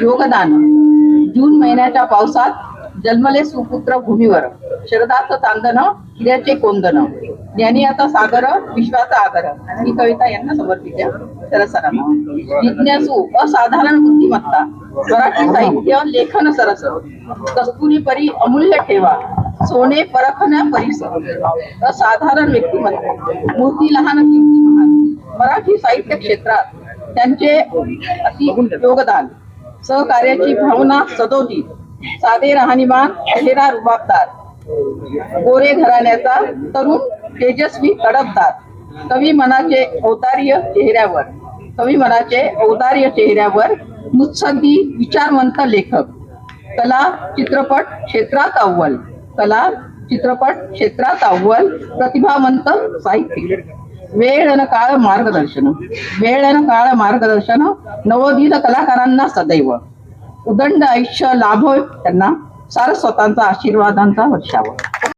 योगदान. जून महिन्याच्या पावसात जन्मले सुपुत्र भूमीवर. शरदाचं चांदन हिऱ्याचे कोंदन ज्ञानी आता सागर विश्वाचा आगर ही कविता यांना समर्पित आहे. सरसरांना जिज्ञासू असाधारण बुद्धिमत्ता. मराठी साहित्य लेखन सरस. कस्तुरी परी अमूल्य ठेवा. सोने परखण्या परिसर असाधारण व्यक्तिमत्व. मूर्ती लहान महान. मराठी साहित्य क्षेत्रात त्यांचे अति योगदान. सहकार्याची भावना सदोदित साधे राहणीमान चेहरा रुबाबदार गोरे घराण्याचा तरुण तेजस्वी तडपदार. कवी मनाचे औदार्य चेहऱ्यावर. कवी मनाचे औदार्य चेहऱ्यावर मुत्सद्दी विचारवंत लेखक. कला चित्रपट क्षेत्रात अव्वल. कला चित्रपट क्षेत्रात अव्वल प्रतिभावंत साहित्यिक. वेळ न काळ मार्गदर्शन. वेळ काळ मार्गदर्शन नवोदित कलाकारांना सदैव. उदंड आयुष्य लाभो त्यांना सारस्वतांचा आशीर्वादांचा वर्षाव.